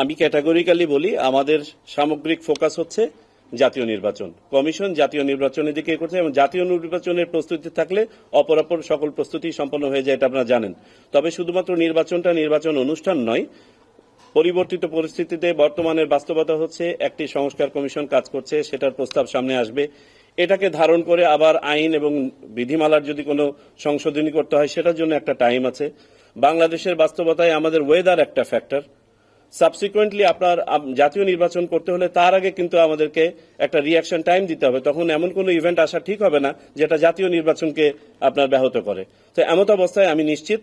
আমি ক্যাটাগরিক্যালি বলি, আমাদের সামগ্রিক ফোকাস হচ্ছে জাতীয় নির্বাচন। কমিশন জাতীয় নির্বাচনের দিকে করছে এবং জাতীয় নির্বাচনের প্রস্তুতি থাকলে অপরাপর সকল প্রস্তুতি সম্পন্ন হয়ে যায় এটা আপনারা জানেন। তবে শুধুমাত্র নির্বাচনটা নির্বাচন অনুষ্ঠান নয়, পরিবর্তিত পরিস্থিতিতে বর্তমানের বাস্তবতা হচ্ছে একটি সংস্কার কমিশন কাজ করছে, সেটার প্রস্তাব সামনে আসবে। এটাকে ধারণ করে আবার আইন এবং বিধিমালার যদি কোনো সংশোধনী করতে হয়, সেটার জন্য একটা টাইম আছে। বাংলাদেশের বাস্তবতায় আমাদের ওয়েদার একটা ফ্যাক্টর সাবসিকুয়েন্টলি আপনার জাতীয় নির্বাচন করতে হলে তার আগে কিন্তু আমাদেরকে একটা রিয়াকশন টাইম দিতে হবে। তখন এমন কোনো ইভেন্ট আসা ঠিক হবে না যেটা জাতীয় নির্বাচনকে আপনার ব্যাহত করে। তো এমত অবস্থায় আমি নিশ্চিত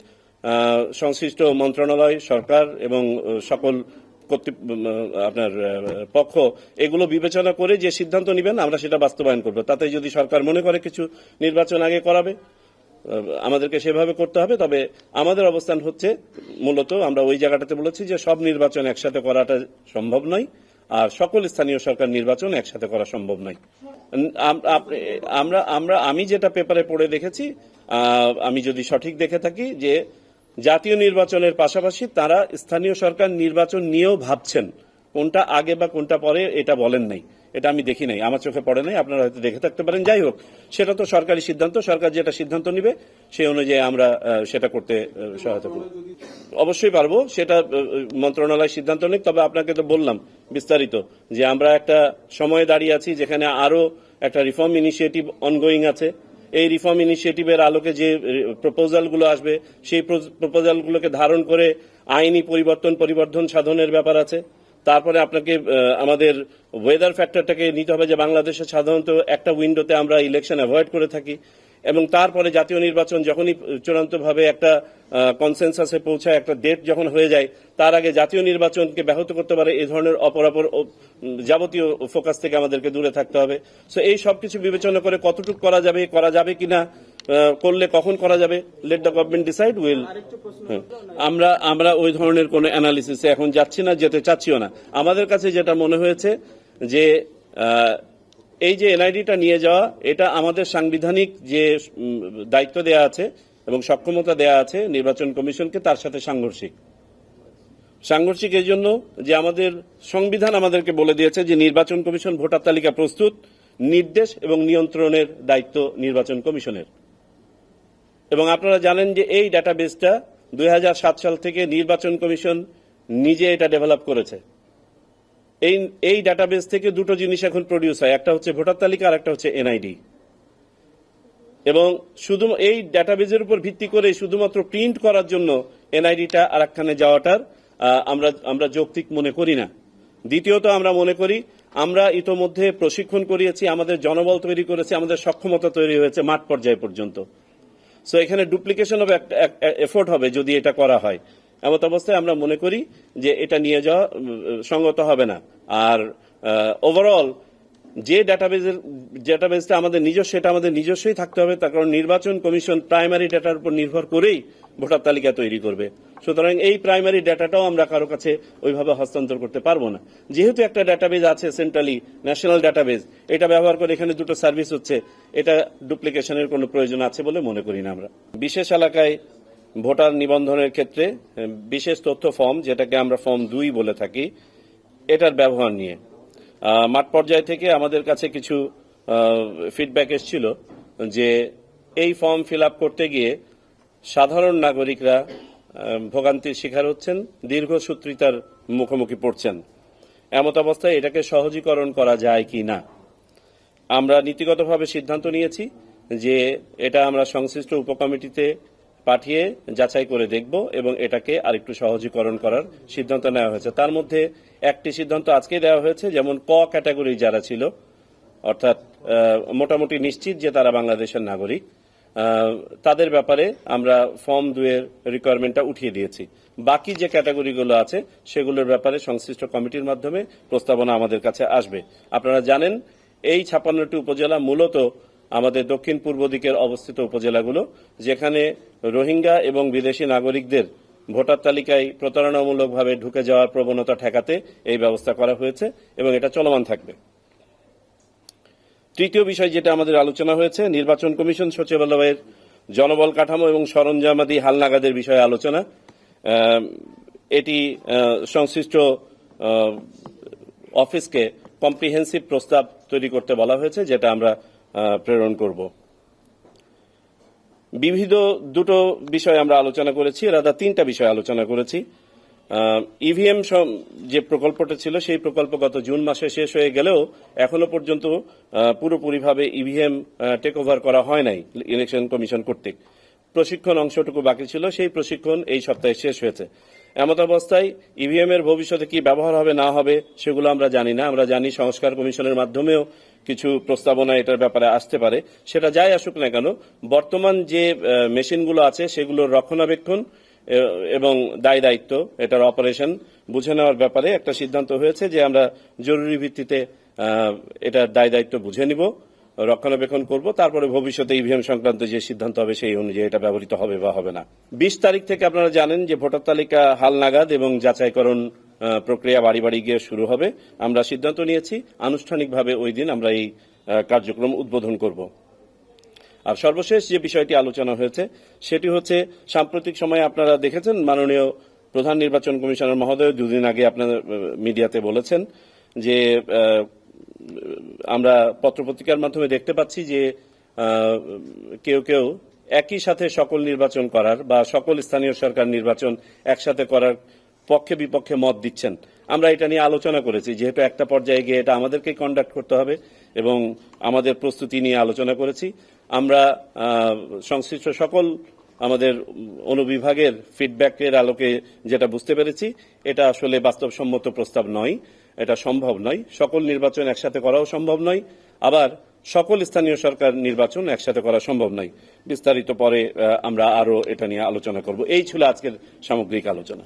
সংশ্লিষ্ট মন্ত্রণালয়, সরকার এবং সকল আপনার পক্ষ এগুলো বিবেচনা করে যে সিদ্ধান্ত নেবেন, আমরা সেটা বাস্তবায়ন করব। তাতে যদি সরকার মনে করে কিছু নির্বাচন আগে করাবে আমাদেরকে সেভাবে করতে হবে, তবে আমাদের অবস্থান হচ্ছে মূলত আমরা ওই জায়গাটাতে বলেছি যে সব নির্বাচন একসাথে করাটা সম্ভব নয়, আর সকল স্থানীয় সরকার নির্বাচন একসাথে করা সম্ভব নয়। আমরা আমরা, আমি যেটা পেপারে পড়ে দেখেছি আমি যদি সঠিক দেখে থাকি যে জাতীয় নির্বাচনের পাশাপাশি তারা স্থানীয় সরকার নির্বাচন নিয়েও ভাবছেন, কোনটা আগে বা কোনটা পরে এটা বলেন নাই। এটা আমি দেখি নাই। আমার চোখে পড়ে নাই, আপনারা হয়তো দেখে থাকতে পারেন। যাই হোক, সেটা তো সরকারি সিদ্ধান্ত, সরকার যেটা সিদ্ধান্ত নিবে, সেই অনুযায়ী আমরা সেটা করতে সহায়তা করব। অবশ্যই পারব, সেটা মন্ত্রণালয় সিদ্ধান্ত নিক। তবে আপনাকে তো বললাম, বিস্তারিত, যে আমরা একটা সময়ে দাঁড়িয়ে আছি যেখানে আরও একটা রিফর্ম ইনিশিয়েটিভ অনগোয়িং আছে। এই রিফর্ম ইনিশিয়েটিভের আলোকে যে প্রপোজালগুলো আসবে, সেই প্রপোজালগুলোকে ধারণ করে আইনি পরিবর্তন, পরিবর্ধন সাধনের ব্যাপার আছে। তারপরে আপনাকে আমাদের ওয়েদার ফ্যাক্টরটাকে নিতে হবে যে বাংলাদেশে সাধারণত একটা উইন্ডোতে আমরা ইলেকশন অ্যাভয়েড করে থাকি। এবং তারপরে জাতীয় নির্বাচন যখনই চূড়ান্তভাবে একটা কনসেনসাসে পৌঁছায় একটা ডেট যখন হয়ে যায় তার আগে জাতীয় নির্বাচনকে ব্যাহত করতে পারে এই ধরনের অপরাপর যাবতীয় ফোকাস থেকে আমাদেরকে দূরে থাকতে হবে। সো এই সবকিছু বিবেচনা করে কতটুকু করা যাবে করা যাবে কিনা করলে কখন করা যাবে let the government decide will আমরা আমরা ওই ধরনের কোন অ্যানালিসিসে এখন যাচ্ছি না যেতে চাচ্ছিও না। আমাদের কাছে যেটা মনে হয়েছে যে এই যে এনআইডিটা নিয়ে যাওয়া, এটা আমাদের সাংবিধানিক যে দায়িত্ব দেয়া আছে এবং সক্ষমতা দেয়া আছে নির্বাচন কমিশনকে, তার সাথে সাংঘর্ষিক। সাংঘর্ষিক এই জন্য যে আমাদের সংবিধান আমাদেরকে বলে দিয়েছে যে নির্বাচন কমিশন ভোটার তালিকা প্রস্তুত, নির্দেশ এবং নিয়ন্ত্রণের দায়িত্ব নির্বাচন কমিশনের। এবং আপনারা জানেন যে এই ডাটাবেসটা দু হাজার সাত সাল থেকে নির্বাচন কমিশন নিজে এটা ডেভেলপ করেছে। এই এই ডাটাবেস থেকে দুটো জিনিস এখন প্রডিউস হয়। একটা হচ্ছে ভোটার তালিকা, আর একটা হচ্ছে এনআইডি এবং শুধু, এই ডাটাবেজের উপর ভিত্তি করে শুধুমাত্র প্রিন্ট করার জন্য এনআইডিটা আর একখানে যাওয়াটার আমরা আমরা যৌক্তিক মনে করি না। দ্বিতীয়ত আমরা মনে করি, আমরা ইতোমধ্যে প্রশিক্ষণ করিয়েছি, আমাদের জনবল তৈরি করেছি, আমাদের সক্ষমতা তৈরি হয়েছে মাঠ পর্যায় পর্যন্ত। সো এখানে ডুপ্লিকেশন অফ এফোর্ট হবে যদি এটা করা হয়। এমত অবস্থায় আমরা মনে করি যে এটা নিয়ে যাওয়া সঙ্গত হবে না। আর ওভারঅল যে ডাটাবেজের ডাটাবেসটা আমাদের নিজস্ব, সেটা আমাদের নিজস্বই থাকতে হবে, তার কারণ নির্বাচন কমিশন প্রাইমারি ডাটার উপর নির্ভর করেই ভোটার তালিকা তৈরি করবে। সুতরাং এই প্রাইমারি ডাটাটাও আমরা কারও কাছে ওইভাবে হস্তান্তর করতে পারব না। যেহেতু একটা ডাটাবেজ আছে সেন্ট্রালি ন্যাশনাল ডাটাবেজ এটা ব্যবহার করে এখানে দুটো সার্ভিস হচ্ছে, এটা ডুপ্লিকেশনের কোনো প্রয়োজন আছে বলে মনে করি না আমরা। বিশেষ এলাকায় ভোটার নিবন্ধনের ক্ষেত্রে বিশেষ তথ্য ফর্ম, যেটাকে আমরা ফর্ম দুই বলে থাকি, এটার ব্যবহার নিয়ে। মাঠ পর্যায় থেকে আমাদের কাছে কিছু ফিডব্যাক এসেছিল যে, এই ফর্ম ফিল করতে গিয়ে সাধারণ নাগরিকরা ভোগান্তির শিকার হচ্ছেন দীর্ঘসূত্রিতার মুখোমুখি পড়ছেন। এমত অবস্থায় এটাকে সহজীকরণ করা যায় কি না? আমরা নীতিগতভাবে সিদ্ধান্ত নিয়েছি যে, এটা আমরা সংশ্লিষ্ট উপকমিটিতে পাঠিয়ে যাচাই করে দেখব এবং এটাকে আরেকটু সহজীকরণ করার সিদ্ধান্ত নেওয়া হয়েছে। তার মধ্যে একটি সিদ্ধান্ত আজকে দেওয়া হয়েছে, যেমন ক ক্যাটাগরি যারা ছিল, অর্থাৎ মোটামুটি নিশ্চিত যে তারা বাংলাদেশের নাগরিক তাদের ব্যাপারে আমরা ফর্ম দুয়ের রিকোয়ারমেন্টটা উঠিয়ে দিয়েছি। বাকি যে ক্যাটাগরিগুলো আছে, সেগুলোর ব্যাপারে সংশ্লিষ্ট কমিটির মাধ্যমে প্রস্তাবনা আমাদের কাছে আসবে। আপনারা জানেন, এই ছাপ্পান্নটি উপজেলা মূলত আমাদের দক্ষিণ পূর্ব দিকের অবস্থিত উপজেলাগুলো, যেখানে রোহিঙ্গা এবং বিদেশি নাগরিকদের ভোটার তালিকায় প্রতারণামূলকভাবে ঢুকে যাওয়ার প্রবণতা ঠেকাতে এই ব্যবস্থা করা হয়েছে এবং এটা চলমান থাকবে। তৃতীয় বিষয় যেটা আমাদের আলোচনা হয়েছে, নির্বাচন কমিশন সচিবালয়ের জনবল কাঠামো এবং সরঞ্জামাদি হালনাগাদের বিষয়ে আলোচনা। এটি সংশ্লিষ্ট অফিসকে কম্প্রিহেন্সিভ প্রস্তাব তৈরি করতে বলা হয়েছে, যেটা আমরা প্রেরণ করব। বিবিধ দুটো বিষয় আমরা আলোচনা করেছি রাদা তিনটা বিষয় আলোচনা করেছি। ইভিএম যে প্রকল্পটা ছিল, সেই প্রকল্প গত জুন মাসে শেষ হয়ে গেলেও এখনও পর্যন্ত পুরোপুরিভাবে ইভিএম টেক ওভার করা হয় নাই ইলেকশন কমিশন কর্তৃক। প্রশিক্ষণ অংশটুকু বাকি ছিল, সেই প্রশিক্ষণ এই সপ্তাহে শেষ হয়েছে। এমত অবস্থায় ইভিএম এর ভবিষ্যতে কি ব্যবহার হবে, না হবে, সেগুলো আমরা জানি না। আমরা জানি সংস্কার কমিশনের মাধ্যমেও কিছু প্রস্তাবনা এটার ব্যাপারে আসতে পারে। সেটা যাই আসুক না কেন, বর্তমান যে মেশিনগুলো আছে সেগুলোর রক্ষণাবেক্ষণ এবং দায় দায়িত্ব, এটার অপারেশন বুঝে নেওয়ার ব্যাপারে একটা সিদ্ধান্ত হয়েছে যে আমরা জরুরি ভিত্তিতে এটার দায় দায়িত্ব বুঝে নিব, রক্ষণাবেক্ষণ করব, তারপরে ভবিষ্যতে ইভিএম সংক্রান্ত যে সিদ্ধান্ত হবে সেই অনুযায়ী এটা ব্যবহৃত হবে বা হবে না। বিশ তারিখ থেকে আপনারা জানেন যে ভোটার তালিকা হালনাগাদ এবং যাচাইকরণ প্রক্রিয়া বাড়ি বাড়ি গিয়ে শুরু হবে। আমরা সিদ্ধান্ত নিয়েছি, আনুষ্ঠানিকভাবে ওই দিন আমরা এই কার্যক্রম উদ্বোধন করব। আর সর্বশেষ যে বিষয়টি আলোচনা হয়েছে, সেটি হচ্ছে, সাম্প্রতিক সময়ে আপনারা দেখেছেন, মাননীয় প্রধান নির্বাচন কমিশনার মহোদয় দুদিন আগে আপনাদের মিডিয়াতে বলেছেন যে আমরা পত্রপত্রিকার মাধ্যমে দেখতে পাচ্ছি যে কেউ কেউ একই সাথে সকল নির্বাচন করার বা সকল স্থানীয় সরকার নির্বাচন একসাথে করার পক্ষে বিপক্ষে মত দিচ্ছেন। আমরা এটা নিয়ে আলোচনা করেছি, যেহেতু একটা পর্যায়ে গিয়ে এটা আমাদেরকেই কন্ডাক্ট করতে হবে এবং আমাদের প্রস্তুতি নিয়ে আলোচনা করেছি। আমরা সংশ্লিষ্ট সকল আমাদের অনুবিভাগের ফিডব্যাকের আলোকে যেটা বুঝতে পেরেছি, এটা আসলে বাস্তবসম্মত প্রস্তাব নয়, এটা সম্ভব নয়। সকল নির্বাচন একসাথে করাও সম্ভব নয়, আবার সকল স্থানীয় সরকার নির্বাচন একসাথে করা সম্ভব নয়। বিস্তারিত পরে আমরা আরও এটা নিয়ে আলোচনা করব। এই ছিল আজকের সামগ্রিক আলোচনা।